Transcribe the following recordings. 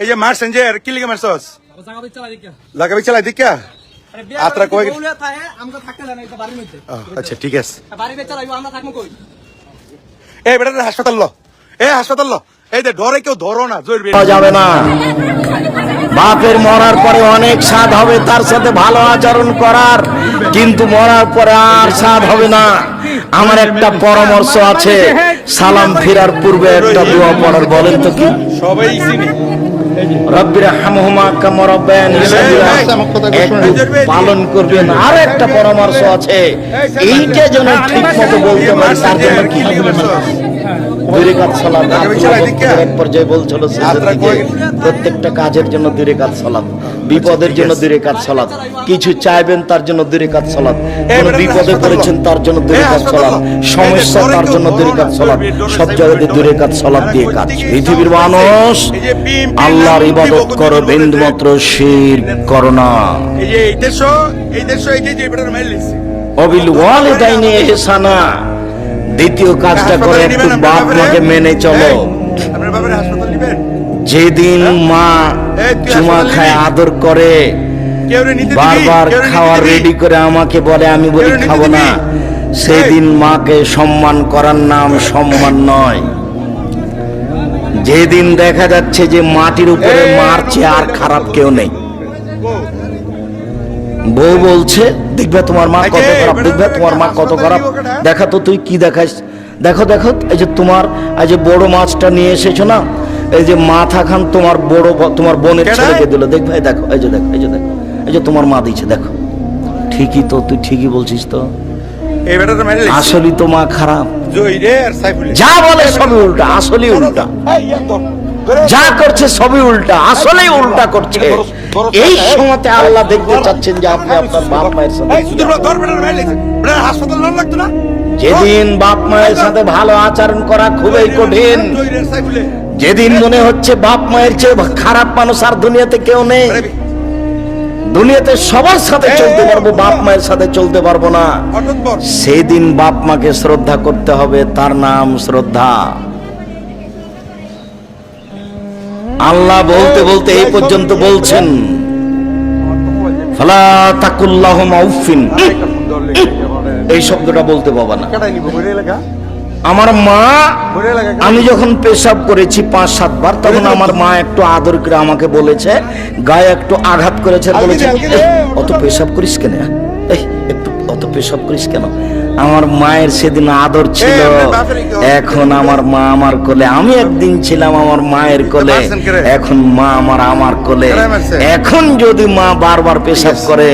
এই যে মারছেন যে কি লিখে মারছস লাগাবি চালাই আত্রা কই বউলে থাকে আমগো থাকতে জানা এটা বাড়ির মধ্যে। আচ্ছা ঠিক আছে। এই বেটা হাসপাতাল ল। এই হাসপাতাল ল। এই দে ডরে কেউ ধরো না জোর যাবে না। বাপের মরার পরে অনেক স্বাদ হবে তার সাথে ভালো আচরণ করার কিন্তু মরার পরে আর স্বাদ হবে না। আমার একটা পরামর্শ আছে সালাম ফেরার পূর্বে একটা দোয়া পড়ার বলেন তো কি? সবাই পালন করবেন আর একটা পরামর্শ আছে। এইটা যেন ঠিক মতো বলতে পারি তার জন্য কি দুই কাজ সালাত এক পর্যায়ে বলছিল প্রত্যেকটা কাজের জন্য দুই কাজ সালাত বিপদের জন্য দুই কাজ সালাত কিছু চাইবেন তার জন্য দুই কাজ সালাত কোন বিপদে পড়েছেন তার জন্য দুই কাজ সালাত সমস্যা তার জন্য দুই কাজ সালাত সব জায়গাতে দুই কাজ সালাত দিয়ে কাজ। পৃথিবীর মানুষ আল্লাহর ইবাদত করো বিন্দুমাত্র শির করো না। এই দেশ এই দেশ এই যে যে বেটা মেরে লিখছে অবিল ওয়ালিদাইনি ইহসানা দ্বিতীয় কাজটা করে একটু বাপ মাকে মেনে চলো। যেদিন মা চুমা খায় আদর করে বারবার দিবি? রেডি করে আমাকে বলে আমি বলি খাব না? সেদিন মাকে সম্মান করার নাম সম্মান নয়। যেদিন দেখা যাচ্ছে যে মাটির উপরে মারছে আর খারাপ কেউ নেই। বউ বলছে দেখবে তোমার মা কত খারাপ দেখবে তোমার মা কত খারাপ। দেখা তো তুই কি দেখাস দেখো দেখো এই যে তোমার এই যে বড় মাছটা নিয়ে এসেছ না এই যে মাথা খান তোমার বড় তোমার বোনের? ছেলেকে দিল। দেখবে দেখো এই যে দেখো এই যে দেখো এই যে তোমার মা দিচ্ছে দেখো। ঠিকই তো তুই ঠিকই বলছিস তো। আসলেই তো মা খারাপ। যা বলে সবই উল্টা আসলেই উল্টা। যা করছে সবই উল্টা আসলেই উল্টা করছে। এই সময়তে আল্লাহ দেখতে চাচ্ছেন যে আপনি আপনার বাপ মায়ের সাথে যেদিন বাপ মায়ের সাথে ভালো আচরণ করা খুবই কঠিন। যেদিন মনে হচ্ছে বাপ মায়ের চেয়ে খারাপ মানুষ আর দুনিয়াতে কেউ নেই দুনিয়াতে সবার সাথে চলতে পারব বাপ মায়ের সাথে চলতে পারব না। হঠাৎ বর সেই দিন বাপ মাকে শ্রদ্ধা করতে হবে তার নাম শ্রদ্ধা। আল্লাহ বলতে বলতে এই পর্যন্ত বলছেন ফালা তাকুল্লাহুমা উফিন এই শব্দটা বলতে পাবা না। আমার মা আমি যখন পেশাব করেছি পাঁচ সাতবার তখন আমার মা একটু আদর করে আমাকে বলেছে গায়ে একটু আঘাত করেছে বলেছে। অত পেশাব করিস কেন? একটু অত পেশাব করিস কেন? আমার মায়ের সেদিন আদর ছিল? এখন আমার মা আমার কোলে। আমি একদিন ছিলাম আমার মায়ের কোলে? এখন মা আমার আমার কোলে। এখন যদি মা বারবার পেশাব করে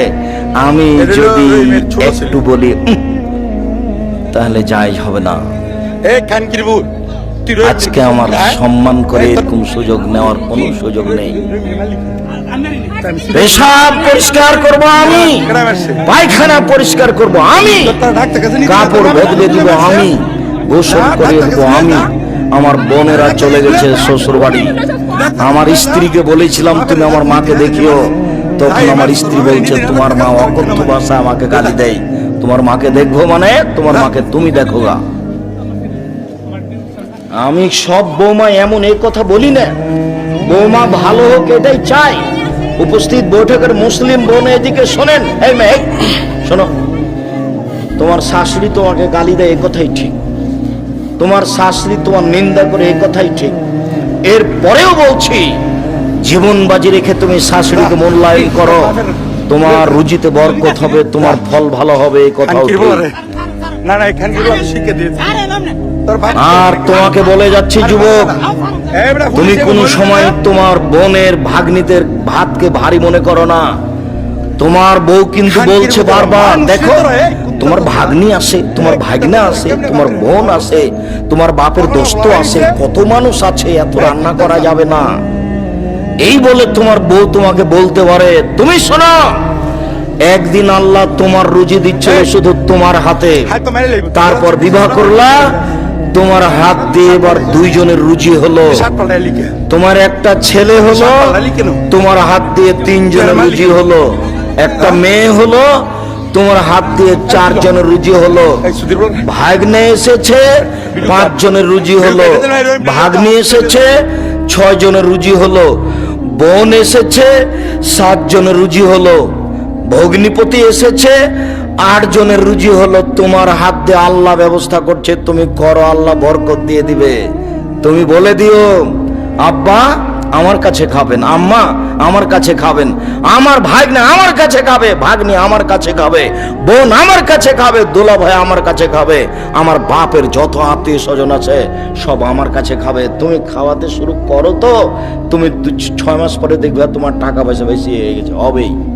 আমি যদি। একটু বলি তাহলে যাই হবে না। তুই রয়ে আজকে আমার সম্মান করে এরকম সুযোগ নেওয়ার কোনো সুযোগ নেই। পেশাব পরিষ্কার করব আমি। পায়খানা পরিষ্কার করব আমি। কাপড় বদলে দিব আমি। গোসল করে ডাক্তার দেবো আমি। আমার বোনেরা চলে গেছে শ্বশুর বাড়ি আমার স্ত্রীকে বলেছিলাম তুমি আমার মাকে দেখিও। তখন আমার স্ত্রী বলছে তোমার মা অকথ্য ভাষা আমাকে গালি দেয়। তোমার মাকে দেখব মানে তোমার মাকে তুমি দেখো গা আমি সব বৌমা এমন এই কথা বলি না। বৌমা ভালো হোক এটাই চাই। উপস্থিত বৈঠকের মুসলিম বোন এদিকে শোনেন। এই মেয়ে শোনো। তোমার শাশুড়ি তোমাকে গালি দেয় এ কথাই ঠিক। তোমার শাশুড়ি তোমার নিন্দা করে এ কথাই ঠিক। এর পরেও বলছি জীবন বাজি রেখে তুমি শাশুড়িকে মূল্যায়ন করো। তোমার রুজিতে বরকত হবে তোমার ফল ভালো হবে এই কথাও বলে। না না বলে শিখে দিয়েছে। আর তোমাকে বলে যাচ্ছি যুবক। তুমি কোন সময় তোমার বোনের ভাগ্নিদের ভাতকে ভারী মনে করো না। তোমার বউ কিন্তু বলছে বারবার দেখো তোমার ভাগ্নি আছে তোমার ভাগ্না আছে তোমার বোন আছে তোমার বাপের দোস্ত আছে কত মানুষ আছে এত রান্না করা যাবে না। এই বলে তোমার বউ তোমাকে বলতে পারে তুমি শোনো একদিন আল্লাহ তোমার রুজি দিচ্ছে শুধু তোমার হাতে। লইব। তারপর বিবাহ করলা তোমার হাত দিয়ে এবার দুইজনের রুচি হলো। তোমার একটা ছেলে হলো তোমার হাত দিয়ে তিনজনের রুজি হলো। একটা মেয়ে হলো তোমার হাত দিয়ে চারজনের রুজি হলো। ভাগ্নে এসেছে পাঁচ জনের রুজি হলো। ভাগ্নি এসেছে ছয় জনের রুজি হলো। বোন এসেছে সাত জনের রুজি হলো। ভগ্নিপতি এসেছে আট জনের রুজি হলো, তোমার হাত দিয়ে আল্লাহ ব্যবস্থা করছে, তুমি করো, আল্লাহ বরকত দিয়ে দিবে। তুমি বলে দিও, আব্বা, আমার কাছে খাবেন, আম্মা, আমার কাছে খাবেন, আমার ভাগ্নে আমার কাছে খাবে, ভাগ্নি আমার কাছে খাবে, বোন আমার কাছে খাবে, দোলা ভাই আমার কাছে খাবে, আমার বাপের যত আত্মীয় স্বজন আছে, সব আমার কাছে খাবে। তুমি খাওয়াতে শুরু করো তো, তুমি ছয় মাস পরে দেখবে তোমার টাকা পয়সা বেশি হয়ে গেছে, হবেই।